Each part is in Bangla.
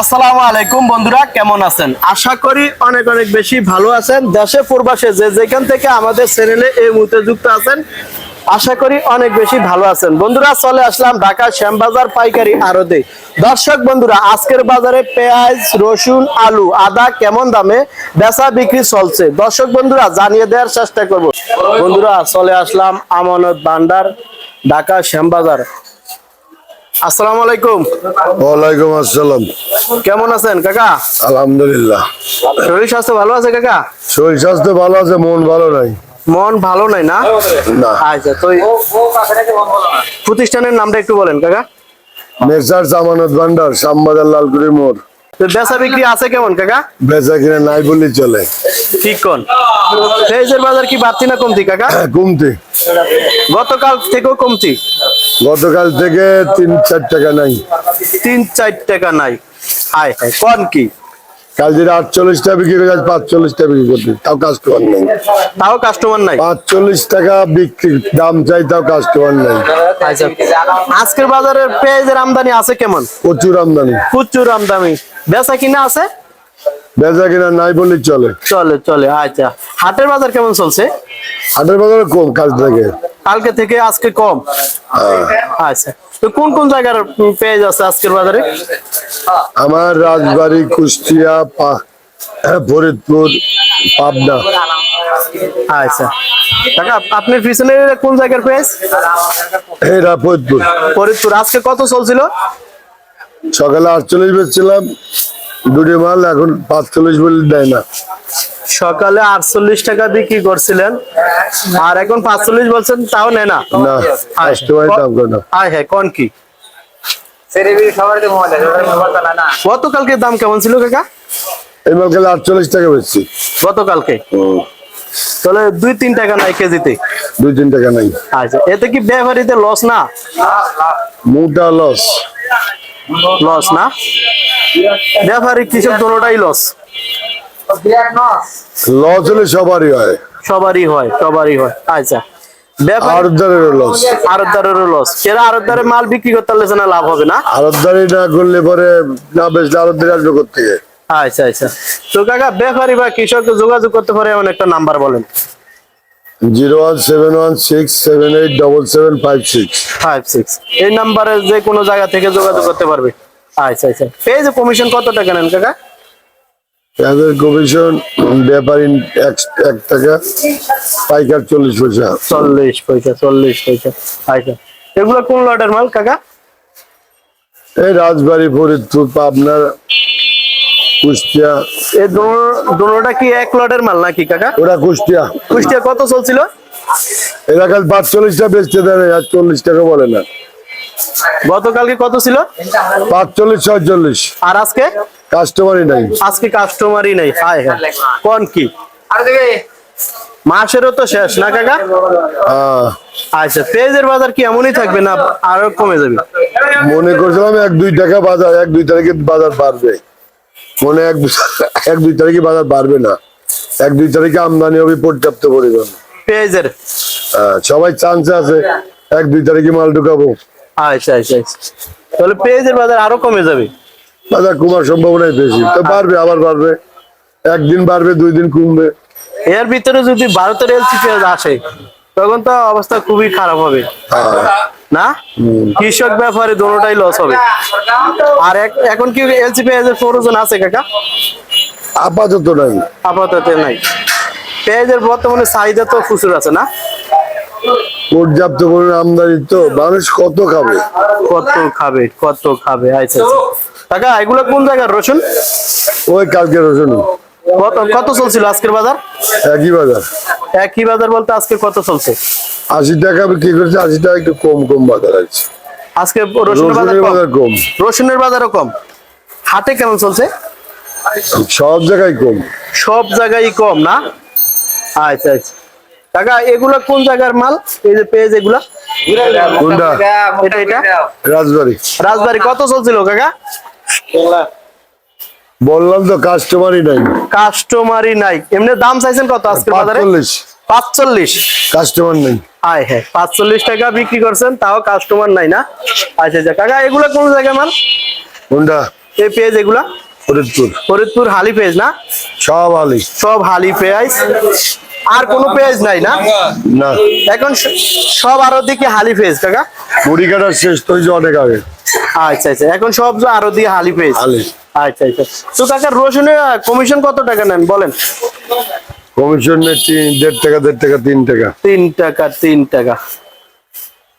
আসসালামু আলাইকুম বন্ধুরা, কেমন আছেন? আশা করি অনেক অনেক বেশি ভালো আছেন। দেশে, প্রবাসে যে যেখান থেকে আমাদের চ্যানেলে এই মুহূর্তে যুক্ত আছেন, আশা করি অনেক বেশি ভালো আছেন। বন্ধুরা, চলে আসলাম ঢাকা শ্যামবাজার পাইকারি আড়তে। দর্শক বন্ধুরা, আজকের বাজারে পেঁয়াজ, রসুন, আলু, আদা কেমন দামে বেচা বিক্রি চলছে? দর্শক বন্ধুরা, জানিয়ে দেওয়ার চেষ্টা করব। বন্ধুরা, চলে আসলাম আমানত ভান্ডার, ঢাকা শ্যামবাজার। আসসালামু আলাইকুম। ওয়ালাইকুম আসসালাম। কেমন আছেন কাকা? আলহামদুলিল্লাহ। শরীর স্বাস্থ্য ভালো আছে কাকা? শরীর স্বাস্থ্য ভালো আছে মন ভালো নাই। মন ভালো নাই না? আচ্ছা তো প্রতিষ্ঠানের নামটা একটু বলেন কাকা। মেসার জামানত ভান্ডার শ্যামবাজার লালকুড়ি মোড়। বেচা বিক্রি আছে কেমন কাকা? বেচা কিনা নাই বললে চলে। ঠিক কোন? পেঁয়াজের বাজার কি বাড়তি না কমতি কাকা? কমতি। গতকাল থেকেও কমতি। গতকাল থেকে তিন চার টাকা নাই। তিন চার টাকা নাই। হায় হায় কোন কি? কাল যেটা আটচল্লিশটা বিক্রি করে আজ পাঁচচল্লিশটা বিক্রি করতে তাও কাস্টমার নেই। তাও কাস্টমার নাই? পাঁচচল্লিশ টাকা বিক্রি দাম চাই তাও কাস্টমার নেই। আচ্ছা আজকের বাজারের পেঁয়াজের আমদানি আছে কেমন? প্রচুর আমদানি। প্রচুর আমদানি। বেচা কিনা আছে? বেচা কিনা নাই বললে চলে। চলে চলে আচ্ছা। হাটের বাজার কেমন চলছে? হাটের বাজারে কম কাজ থেকে। কালকে থেকে আজকে কম? আচ্ছা। তো কোন কোন জায়গার পেঁয়াজ আছে আজকের বাজারে? আমার রাজবাড়ি কুষ্টিয়া পা- ফরিদপুর পাবনা। আচ্ছা। আপনার পিছনে কোন জায়গার পেঁয়াজ ফরিদপুর। ফরিদপুর। আজকে কত চলছিল? সকালে আটচল্লিশ বেচছিলাম। দুটি মাল এখন পাঁচচল্লিশ বলে দেয় না। সকালে আটচল্লিশ টাকা বিক্রি করছিলেন। আর এখন পাঁচচল্লিশ বলছেন তাও নেয় না। না কাস্টমার দাম করে না। আয় হ্যাঁ কোন কি? গতকালকে দাম কেমন ছিল কাকা? এই মাল আটচল্লিশ টাকা বেচছি গতকালকে? তাহলে দুই তিন টাকা নাই কেজিতে। দুই তিন টাকা নাই। আচ্ছা এতে কি লস না? মোটা লস লস না? ব্যাপারী কৃষক দোনোটাই লস লস হলে সবারই হয়। সবারই হয় সবারই হয়। আচ্ছা। লস আরতদারেরও লস আরতদারে মাল বিক্রি করতে পারলে না লাভ হবে না? আরদারি না করলে পরে না বেচলে আরদারি আসবে কোথেকে আচ্ছা আচ্ছা। তো কাকা ব্যাপারী বা যোগাযোগ করতে পারে এমন একটা নাম্বার বলেন। Zero one seven one six seven eight double seven five six. Five six. এই নাম্বারে যে কোনো জায়গা থেকে যোগাযোগ করতে পারবে। আচ্ছা আচ্ছা। এই যে কমিশন কত টাকা নেন কাকা? পেঁয়াজের কমিশন ব্যাপারী এক টাকা পাইকার চল্লিশ পয়সা। চল্লিশ পয়সা চল্লিশ পয়সা আচ্ছা এগুলো কোন লটের মাল কাকা? এই রাজবাড়ি ফরিদপুর পাবনার কুষ্টিয়া। এই দোনোটা কি এক লটের মাল নাকি কাকা? ওরা কুষ্টিয়া। কুষ্টিয়া কত চলছিল? এরা কাল পাঁচচল্লিশটা বেচতে দেয় আর চল্লিশ টাকা বলে না। গতকালকে কত ছিল? পাঁচচল্লিশ ছয়চল্লিশ। আর আজকে? কাস্টমারই নাই। আজকে কাস্টমারই নেই। হায় হ্যাঁ। কোন কি? মাসেরও তো শেষ না কাকা? আচ্ছা পেঁয়াজের বাজার কি এমনই থাকবে না আরও কমে যাবে? মনে করছিলাম এক দুই টাকা বাজার এক দুই তারিখে বাজার বাড়বে। মনে এক এক দুই তারিখে বাজার বাড়বে না। এক দুই তারিখে আমদানি হবে পর্যাপ্ত পরিমাণ। পেঁয়াজের আহ, সবাই চান্স আছে। এক দুই তারিখে মাল ঢুকাবো। আচ্ছা আচ্ছা আচ্ছা। তাহলে পেঁয়াজের বাজার আরও কমে যাবে? বাজার কমার সম্ভাবনাই বেশি। তো বাড়বে আবার বাড়বে। একদিন বাড়বে দুই দিন কমবে। এর ভিতরে যদি ভারতের এলসি পেঁয়াজ আসে তখন তো অবস্থা খুবই খারাপ হবে। না? কৃষক ব্যাপারে দোনোটাই লস হবে। আর এখন কি এলসি পেঁয়াজের প্রয়োজন আছে কাকা? আপাতত নাই। আপাতত নাই। পেঁয়াজের বর্তমানে চাহিদা তো প্রচুর আছে না? পর্যাপ্ত পরিমাণ আমদানি তো মানুষ কত খাবে? কত খাবে কত খাবে আচ্ছা আচ্ছা। কাকা এগুলো কোন জায়গার রসুন? ওই কালকে রসুন। কত কত চলছিল আজকের বাজার? একই বাজার। একই বাজার বলতে আজকে কত চলছে? আশি টাকা বিক্রি করছে আশি টাকা একটু কম কম বাজার আছে। আজকে রসুনের বাজার কম। রসুনের বাজারও কম। হাটে কেমন চলছে? সব জায়গায় কম। সব জায়গায় কম না? আচ্ছা আচ্ছা। কাকা এগুলা কোন জায়গার মাল? এই যে পেঁয়াজ এগুলা? এটা এটা? রাজবাড়ি। রাজবাড়ি। কত চলছিল কাকা? বললাম তো কাস্টমারই নাই। কাস্টমারই নাই। এমনি দাম চাইছেন কত আজকের বাজারে? কাস্টমার নেই। আয় হ্যাঁ পাঁচচল্লিশ টাকা বিক্রি করছেন তাও কাস্টমার নাই না? আচ্ছা আচ্ছা। কাকা এগুলো কোন জায়গায় মাল? কোনটা? এই পেঁয়াজ এগুলা? ফরিদপুর। ফরিদপুর হালি পেঁয়াজ না? সব আলি সব হালি পেঁয়াজ। আর কোন পেজ নাই না? না। এখন সব আরও দিকে হালি পেজ কাকা? মুড়ি কাটার শেষ তো অনেক আগে। আচ্ছা আচ্ছা। এখন সব যে আরও দিকে হালি। পেজ। আচ্ছা আচ্ছা। তো কাকা রসুনের কমিশন কত টাকা নেন বলেন? কমিশন তিন দেড় টাকা দেড় টাকা তিন টাকা। তিন টাকা তিন টাকা।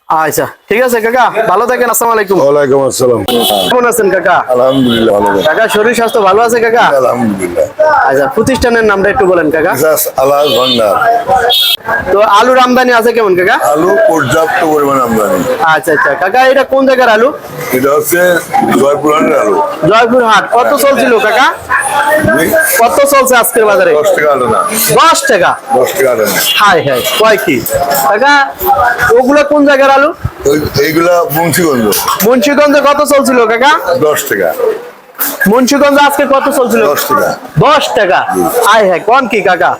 আচ্ছা ঠিক আছে কাকা ভালো থাকেন আসসালামু আলাইকুম। ওয়ালাইকুম আসসালাম। কেমন আছেন কাকা? আলহামদুলিল্লাহ ভালো কাকা শরীর স্বাস্থ্য ভালো আছে কাকা? আলহামদুলিল্লাহ। আচ্ছা প্রতিষ্ঠানের নামটা একটু বলেন কাকা। আল্লাহ ভান্ডার। তো আলুর আমদানি আছে কেমন কাকা? আলু পর্যাপ্ত পরিমাণ আমদানি। আচ্ছা আচ্ছা। কাকা এটা কোন জায়গার আলু? এটা হচ্ছে জয়পুরানের আলু। জয়পুর হাট কত চলছিল কাকা? কত চলছে আজকের বাজারে? দশ টাকা আটে না। দশ টাকা? দশ টাকা আটে হাই হাই কয় কি? কাকা ওগুলা কোন জায়গার আলু এইগুলা মুন্সিগঞ্জ। মুন্সিগঞ্জে কত চলছিল কাকা? দশ টাকা। মুন্সিগঞ্জ আজকে কত চলছিল? দশ টাকা। দশ টাকা। আয় হ্যাঁ কোন কি কাকা?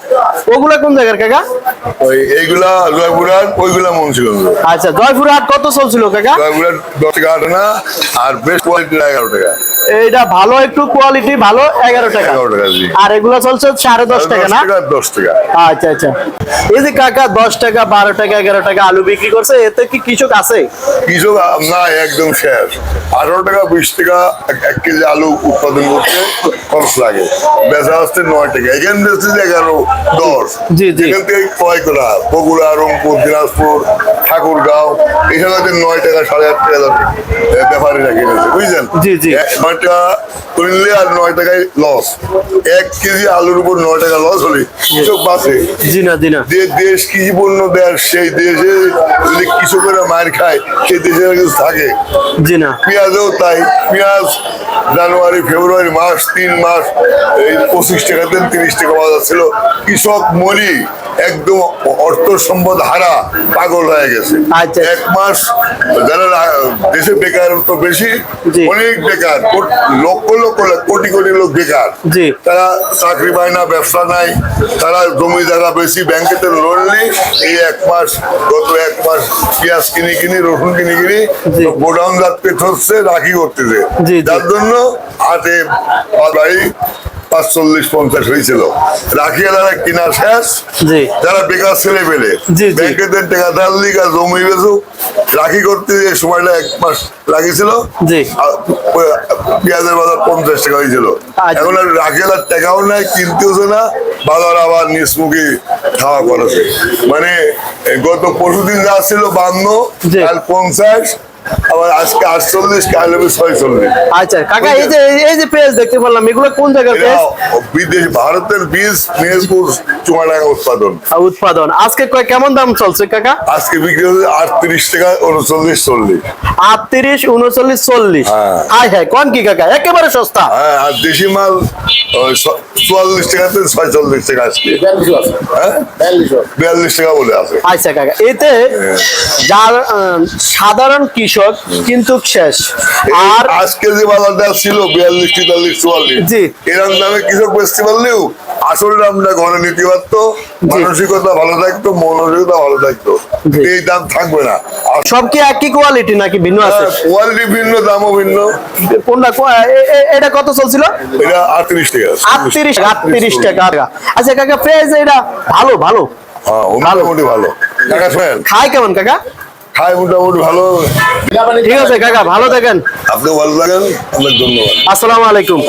ওগুলা কোন জায়গার কাকা? ওই এইগুলা জয়পুরার ওইগুলা মুন্সিগঞ্জ। আচ্ছা জয়পুরহাট কত চলছিল কাকা? জয়পুরহাট দশ টাকা আট না আর বেশ কোয়ালিটি এগারো টাকা। এইটা ভালো একটু কোয়ালিটি ভালো এগারো টাকা। আর এগুলো চলছে সাড়ে দশ টাকা না? দশ টাকা আচ্ছা আচ্ছা। এই যে কাকা দশ টাকা বারো টাকা এগারো টাকা আলু বিক্রি করছে এতে কি কৃষক আছে? কৃষক না একদম শেষ। আঠারো টাকা বিশ টাকা এক- কেজি আলু উৎপাদন করতে খরচ লাগে। বেচা আসতে নয় টাকা। এখান বেচতে এগারো দশ। জি, জি। এখান থেকে ক্রয় করা বগুড়া রংপুর দিনাজপুর ঠাকুরগাঁও জায়গাতে নয় টাকা সাড়ে আট টাকা ব্যাপারীরা কিনেছে। বুঝছেন জি, জি। এ, নয় টাকা কিনলে আর নয় টাকায় লস এক কেজি আলুর উপর নয় টাকা লস হলে কৃষক বাঁচে। জি না জি না। যে দেশ কৃষি পণ্য দেয় সেই দেশে যদি কৃষকেরা মার খায় সেই কিছু থাকে। জি না। পেঁয়াজও তাই। পেঁয়াজ জানুয়ারি ফেব্রুয়ারি মাস তিন মাস এই পঁচিশ টাকা থেকে তিরিশ টাকা বাজার ছিল। কৃষক মরি। একদম অর্থ সম্পদ হারা পাগল হয়ে গেছে আচ্ছা। এক মাস যারা দেশে বেকারত্ব বেশি জি। অনেক বেকার লক্ষ লক্ষ কোটি কোটি লোক বেকার তারা চাকরি পায় না ব্যবসা নাই তারা জমি জায়গা বেশি ব্যাংকেতে লোন নেই এই এক মাস গত এক মাস পেঁয়াজ কিনে কিনে রসুন কিনে কিনে গোডাউন যাতে হচ্ছে রাখি করতেছে। যার জন্য হাটে বাড়ি পাঁচচল্লিশ পঞ্চাশ হয়েছিল। রাখি এলাকা কিনা শেষ। যারা বেকার ছেলে পেলে। টাকা ধার লিগা জমি রাখি করতে যে সময়টা এক মাস লাগিয়েছিল। পেঁয়াজের বাজার পঞ্চাশ টাকা হয়েছিল। আচ্ছা। এখন আর রাখি এলার টাকাও নাই কিনতেওছে না। বাজার আবার নিচমুখী খাওয়া করেছে। মানে গত পরশুদিন যা ছিল বান্ন। কাল পঞ্চাশ। আবার আজকে আটচল্লিশ কাল হবে ছয়চল্লিশ। আচ্ছা কাকা এই যে এই যে পেঁয়াজ দেখতে পারলাম এগুলো কোন জায়গার পেঁয়াজ? বিদেশ ভারতের বীজ মেহেরপুর চুয়াডাঙ্গা উৎপাদন। উৎপাদন। আজকে কয় কেমন দাম চলছে কাকা? আজকে বিক্রি হচ্ছে আটত্রিশ টাকা উনচল্লিশ চল্লিশ। আটত্রিশ উনচল্লিশ চল্লিশ। হ্যাঁ। হ্যাঁ কোন কি কাকা? একেবারে সস্তা। হ্যাঁ আর দেশি মাল চুয়াল্লিশ টাকা থেকে ছয়চল্লিশ টাকা আজকে। হ্যাঁ? বিয়াল্লিশ টাকা বলে আছে। আচ্ছা কাকা এতে যার সাধারণ কৃষক কিন্তু শেষ। আর আজকে যে বাজারটা ছিল বিয়াল্লিশ তেতাল্লিশ চুয়াল্লিশ। জি। এরকম দামে কৃষক বেচতে পারলেও আসল দামটা ঘরে নিতে পারতো মানসিকতা ভালো থাকতো মনোযোগিতা ভালো থাকতো। এই দাম থাকবে না। সব কি একই কোয়ালিটি নাকি ভিন্ন আছে? কোয়ালিটি ভিন্ন দামও ভিন্ন। কোনটা এটা কত চলছিল? এটা আটত্রিশ টাকা। আটত্রিশ আটত্রিশ টাকা আচ্ছা কাকা পেঁয়াজ এটা ভালো ভালো। হ্যাঁ মোটামুটি ভালো। কাকা শোনেন। খায় কেমন কাকা? খায় মোটামুটি ভালো। ঠিক আছে কাকা ভালো থাকেন। আপনি ভালো থাকেন অনেক ধন্যবাদ। আসসালামু আলাইকুম।